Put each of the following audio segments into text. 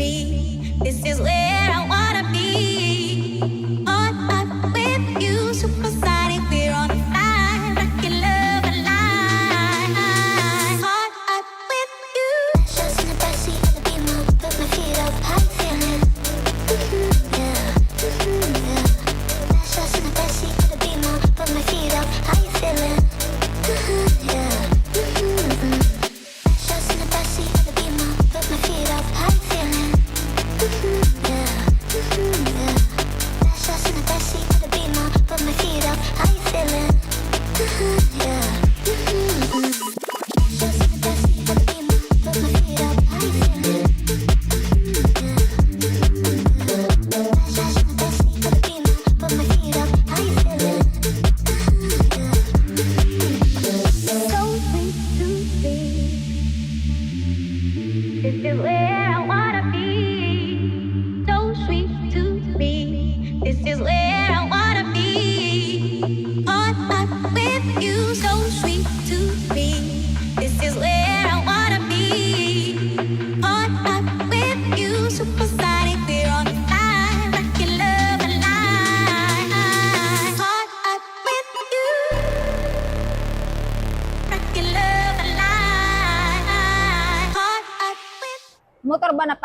be.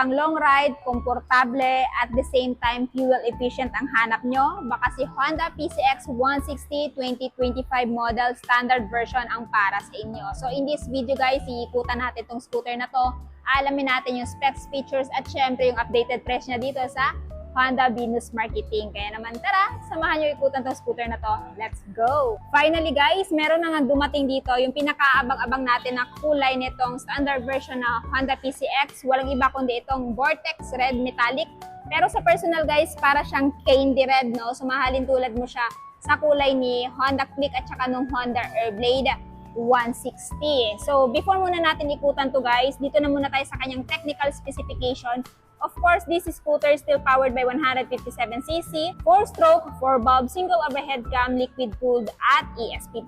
Pang long ride, komportable, at the same time fuel efficient ang hanap nyo? Baka si Honda PCX 160 2025 model standard version ang para sa inyo. So in this video guys, iikutan natin itong scooter na to. Alamin natin yung specs, features, at syempre yung updated price niya dito sa Honda Venus Marketing. Kaya naman tara, samahan nyo ikutan tong scooter na to. Let's go! Finally guys, meron na nga dumating dito yung pinakaabang-abang natin na kulay nitong standard version na Honda PCX. Walang iba kundi itong Vortex Red Metallic. Pero sa personal guys, para siyang candy red, no? Sumahalin tulad mo siya sa kulay ni Honda Click at saka nung Honda Airblade 160. So, before muna natin ikutan to guys, dito na muna tayo sa kanyang technical specification. Of course, this scooter is still powered by 157cc, 4-stroke, 4-bulb, single overhead cam, liquid-cooled at ESP+.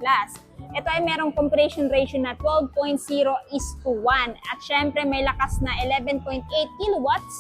Ito ay merong compression ratio na 12.0 is to 1. At syempre, may lakas na 11.8 kilowatts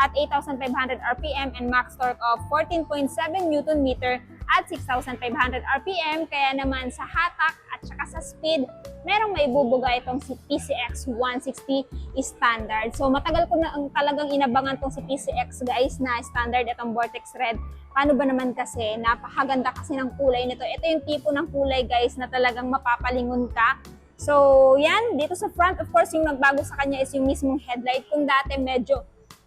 at 8,500 RPM and max torque of 14.7 Newton meter at 6,500 RPM. Kaya naman sa hatak at saka sa speed, merong may bubuga itong si PCX 160 standard. So matagal ko na ang talagang inabangan tong si PCX guys na standard itong Vortex Red. Paano ba naman kasi? Napakaganda kasi ng kulay nito. Ito yung tipo ng kulay guys na talagang mapapalingon ka. So, yan. Dito sa front, of course, yung nagbago sa kanya is yung mismong headlight. Kung dati medyo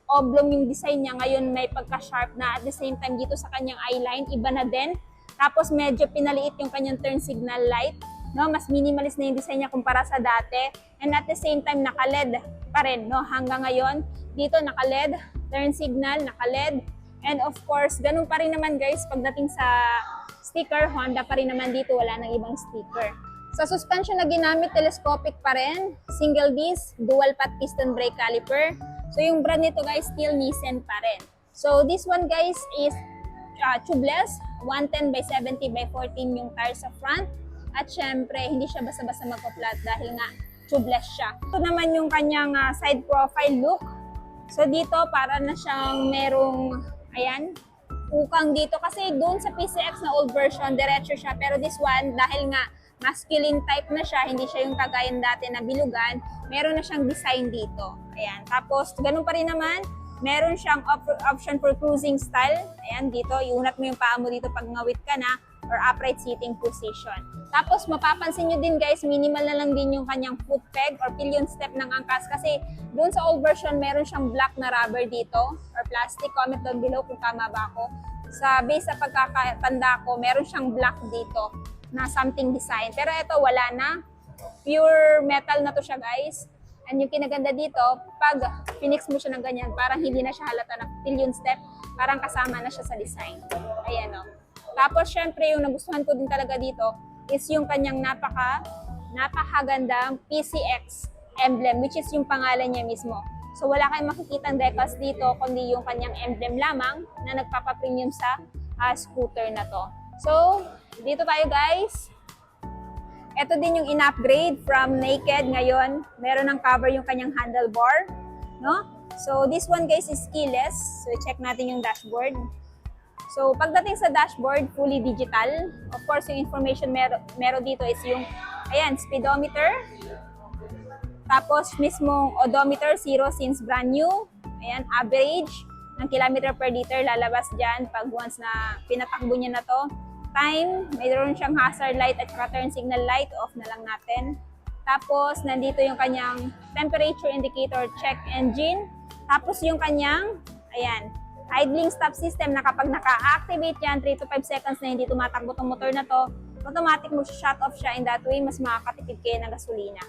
oblong yung design niya, ngayon may pagka-sharp na. At the same time, dito sa kanyang eyeline, iba na din. Tapos medyo pinaliit yung kanyang turn signal light. No, mas minimalist na yung design niya kumpara sa dati. And at the same time, naka-LED pa rin. No? Hanggang ngayon, dito naka-LED, turn signal, naka-LED. And of course, ganun pa rin naman guys, pagdating sa sticker, Honda pa rin naman dito, wala nang ibang sticker. Sa suspension na ginamit, telescopic pa rin. Single disc, dual path piston brake caliper. So yung brand nito guys, still Nissan pa rin. So this one guys is uh, tubeless, 110 by 70 by 14 yung tire sa front. At syempre, hindi siya basta-basta magpa-flat dahil nga tubeless siya. Ito naman yung kanyang uh, side profile look. So dito, para na siyang merong, ayan, ukang dito. Kasi doon sa PCX na old version, diretso siya. Pero this one, dahil nga masculine type na siya, hindi siya yung kagayan dati na bilugan, meron na siyang design dito. Ayan. Tapos, ganun pa rin naman, meron siyang op- option for cruising style. Ayan, dito, iunat mo yung paa mo dito pag ngawit ka na or upright seating position. Tapos, mapapansin nyo din guys, minimal na lang din yung kanyang foot peg or pillion step ng angkas kasi doon sa old version, meron siyang black na rubber dito or plastic. Comment down below kung tama ba ako. Sa base sa pagkakatanda ko, meron siyang black dito na something design. Pero ito, wala na. Pure metal na to siya guys. And yung kinaganda dito, pag pinix mo siya ng ganyan, parang hindi na siya halata na pillion step, parang kasama na siya sa design. Ayan o. Tapos, syempre, yung nagustuhan ko din talaga dito is yung kanyang napaka, napakagandang PCX emblem, which is yung pangalan niya mismo. So, wala kayong makikita decals dito, kundi yung kanyang emblem lamang na nagpapapremium sa ah, scooter na to. So, dito tayo guys. Ito din yung in-upgrade from naked ngayon. Meron ng cover yung kanyang handlebar. No? So, this one guys is keyless. So, check natin yung dashboard. So, pagdating sa dashboard, fully digital. Of course, yung information mero, meron dito is yung, ayan, speedometer. Tapos, mismong odometer, zero since brand new. Ayan, average ng kilometer per liter lalabas dyan pag once na pinatakbo niya na to. Time, mayroon siyang hazard light at saka turn signal light, off na lang natin. Tapos, nandito yung kanyang temperature indicator check engine. Tapos, yung kanyang, ayan, idling stop system na kapag naka-activate yan, 3 to 5 seconds na hindi tumatakbo tong motor na to, automatic mo shut off siya in that way, mas makakatipid kayo ng gasolina.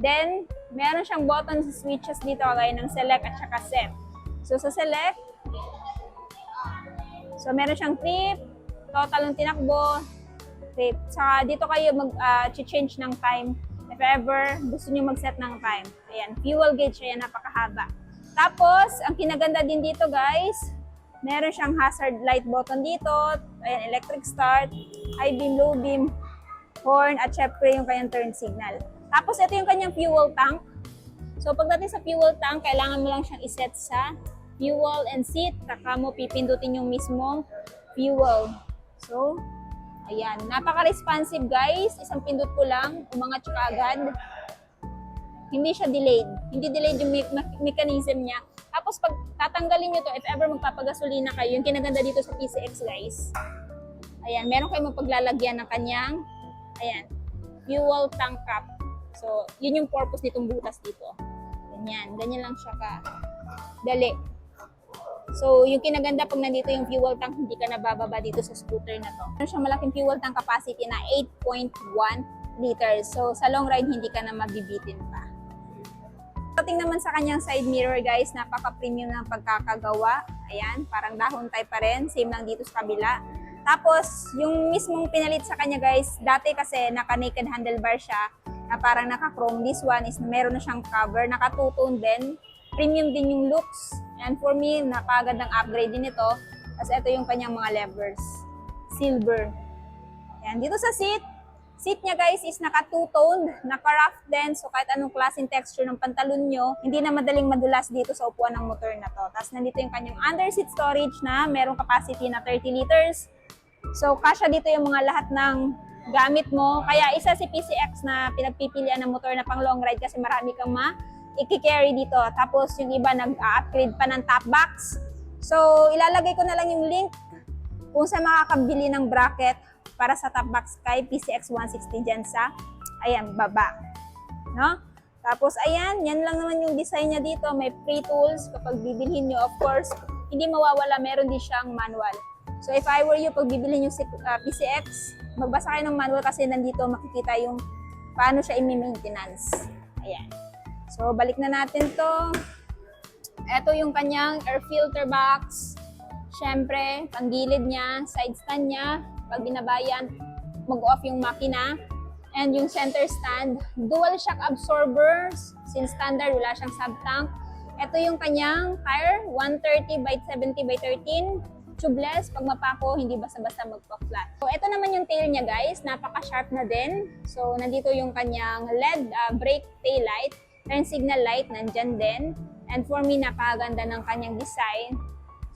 Then, meron siyang button sa switches dito kagaya ng select at saka set. So, sa select, so meron siyang trip, total ng tinakbo, trip. Saka dito kayo mag-change ng time if ever gusto niyo mag-set ng time. Ayan, fuel gauge, ayan, napakahaba. Tapos, ang kinaganda din dito guys, meron siyang hazard light button dito, ayan, electric start, high beam, low beam, horn, at syempre yung kanyang turn signal. Tapos, ito yung kanyang fuel tank. So, pagdating sa fuel tank, kailangan mo lang siyang iset sa fuel and seat, saka mo pipindutin yung mismong fuel. So, ayan. Napaka-responsive guys. Isang pindot ko lang, umangat siya agad. Hindi siya delayed. Hindi delayed yung me- me- mechanism niya. Tapos pag tatanggalin nyo to, if ever magpapagasolina kayo, yung kinaganda dito sa PCX guys, ayan, meron kayong mapaglalagyan ng kanyang, ayan, fuel tank cap. So, yun yung purpose nitong butas dito. Ganyan, ganyan lang siya ka dali. So, yung kinaganda pag nandito yung fuel tank, hindi ka nabababa dito sa scooter na to. Meron siyang malaking fuel tank capacity na 8.1 liters. So, sa long ride, hindi ka na mabibitin pa. Pagdating naman sa kanyang side mirror, guys, napaka-premium ng pagkakagawa. Ayan, parang dahon type pa rin. Same lang dito sa kabila. Tapos, yung mismong pinalit sa kanya, guys, dati kasi naka-naked handlebar siya na parang naka-chrome. This one is meron na siyang cover, naka-two-tone din. Premium din yung looks. And for me, napagad ng upgrade din ito. Tapos ito yung kanyang mga levers. Silver. Yan. Dito sa seat, seat niya guys is naka two-toned, naka rough din. So kahit anong klaseng texture ng pantalon nyo, hindi na madaling madulas dito sa upuan ng motor na to. Tapos nandito yung kanyang under seat storage na merong capacity na 30 liters. So kasya dito yung mga lahat ng gamit mo. Kaya isa si PCX na pinagpipilian ng motor na pang long ride kasi marami kang ma i-carry dito. Tapos yung iba nag-upgrade pa ng top box. So ilalagay ko na lang yung link kung sa makakabili ng bracket para sa top box kay PCX 160 dyan sa ayan, baba. No? Tapos ayan, yan lang naman yung design niya dito. May free tools kapag bibilhin nyo. Of course, hindi mawawala, meron din siyang manual. So if I were you, pag bibilhin nyo si uh, PCX, magbasa kayo ng manual kasi nandito makikita yung paano siya i-maintenance. Ayan. So, balik na natin to. Ito yung kanyang air filter box. Siyempre, panggilid niya, side stand niya. Pag binabayan, mag-off yung makina. And yung center stand, dual shock absorbers. Since standard, wala siyang sub-tank. Ito yung kanyang tire, 130 by 70 by 13 tubeless, pag mapako, hindi basta-basta magpa-flat. So, ito naman yung tail niya guys, napaka-sharp na din. So, nandito yung kanyang LED uh, brake tail light, turn signal light, nandyan din. And for me, napakaganda ng kanyang design.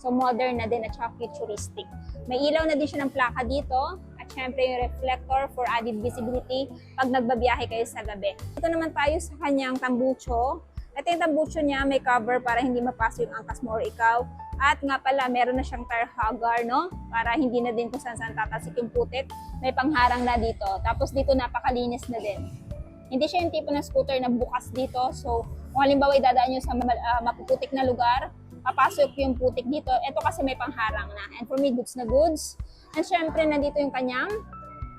So, modern na din at saka futuristic. May ilaw na din siya ng plaka dito. At syempre yung reflector for added visibility pag nagbabiyahe kayo sa gabi. Ito naman tayo sa kanyang tambucho. Ito yung tambucho niya, may cover para hindi mapasok yung angkas mo or ikaw. At nga pala, meron na siyang tire hugger, no? Para hindi na din kung saan saan tatasik yung putik. May pangharang na dito. Tapos dito napakalinis na din. Hindi siya yung tipo ng scooter na bukas dito. So, kung halimbawa idadaan nyo sa uh, mapuputik na lugar, papasok yung putik dito. Ito kasi may pangharang na. And for me, goods na goods. And syempre, nandito yung kanyang,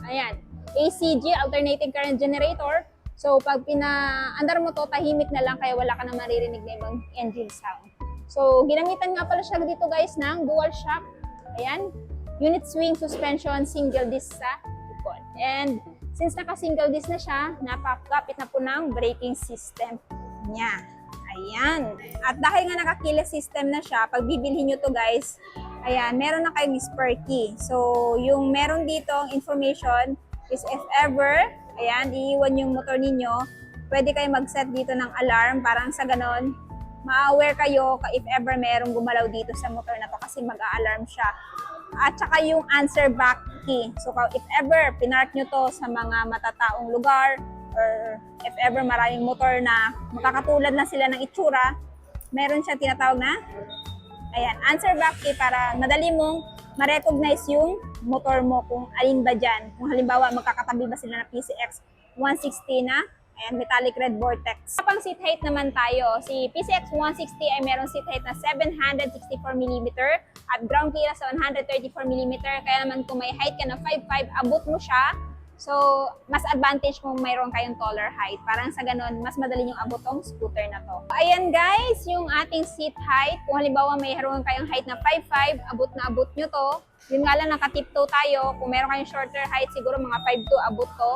ayan, ACG, Alternating Current Generator. So, pag pina-andar mo to, tahimik na lang kaya wala ka na maririnig na ibang engine sound. So, ginamitan nga pala siya dito guys ng dual shock. Ayan. Unit swing suspension, single disc sa likod. And since naka-single disc na siya, napakapit na po ng braking system niya. Ayan. At dahil nga naka-keyless system na siya, pag bibilhin nyo to guys, ayan, meron na kayong spare key. So, yung meron dito information is if ever, ayan, iiwan yung motor ninyo, pwede kayo mag-set dito ng alarm, parang sa ganon, ma-aware kayo ka- if ever merong gumalaw dito sa motor na to kasi mag-a-alarm siya. At saka yung answer back key. So if ever pinark nyo to sa mga matataong lugar or if ever maraming motor na makakatulad na sila ng itsura, meron siya tinatawag na Ayan, answer back key para madali mong ma-recognize yung motor mo kung alin ba dyan. Kung halimbawa, magkakatabi ba sila na PCX 160 na, ayan, metallic red vortex. Kapang seat height naman tayo, si PCX 160 ay meron seat height na 764mm at ground clearance sa 134mm. Kaya naman kung may height ka na 5'5", abot mo siya. So, mas advantage kung mayroon kayong taller height. Parang sa ganun, mas madali yung abot tong scooter na to. Ayan guys, yung ating seat height. Kung halimbawa mayroon kayong height na 5'5", abot na abot nyo to. Yun nga lang, nakatiptoe tayo. Kung meron kayong shorter height, siguro mga 5'2", abot to.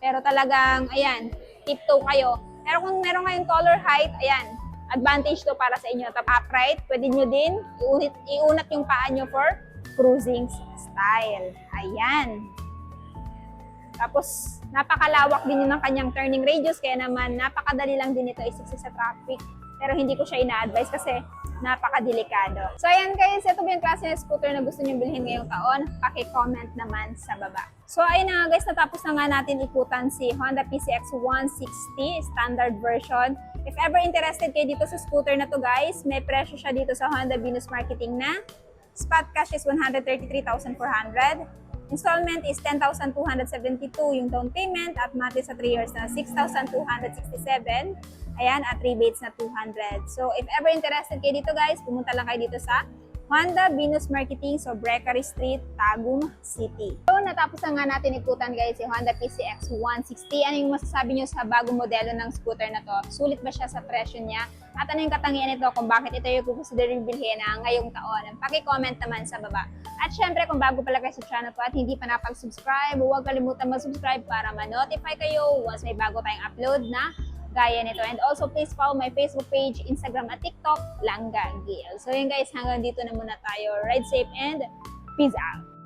Pero talagang, ayan, tiptoe kayo. Pero kung meron kayong taller height, ayan, advantage to para sa inyo. Tap upright, pwede nyo din iunit, iunat yung paa nyo for cruising style. Ayan. Tapos, napakalawak din yun ng kanyang turning radius, kaya naman napakadali lang din ito isiksi sa traffic. Pero hindi ko siya ina-advise kasi napakadelikado. So ayan guys, ito ba yung klase ng scooter na gusto niyo bilhin ngayong taon? Paki-comment naman sa baba. So ayun nga guys, natapos na nga natin ikutan si Honda PCX 160 standard version. If ever interested kayo dito sa scooter na to guys, may presyo siya dito sa Honda Venus Marketing na spot cash is 133,400. Installment is 10,272 yung down payment at monthly sa 3 years na 6,267. Ayan, at rebates na 200. So, if ever interested kayo dito guys, pumunta lang kayo dito sa Honda Venus Marketing sa Breckary Street, Tagum City. So, natapos na nga natin ikutan guys si Honda PCX 160. Ano yung masasabi nyo sa bagong modelo ng scooter na to? Sulit ba siya sa presyo niya? At ano yung katangian nito kung bakit ito yung kukonsiderin bilhin ngayong taon? Paki-comment naman sa baba. At syempre, kung bago pala kayo sa channel ko at hindi pa napag-subscribe, huwag kalimutan mag-subscribe para ma-notify kayo once may bago tayong upload na gaya nito. And also, please follow my Facebook page, Instagram at TikTok, Langga Gil. So yun guys, hanggang dito na muna tayo. Ride safe and peace out!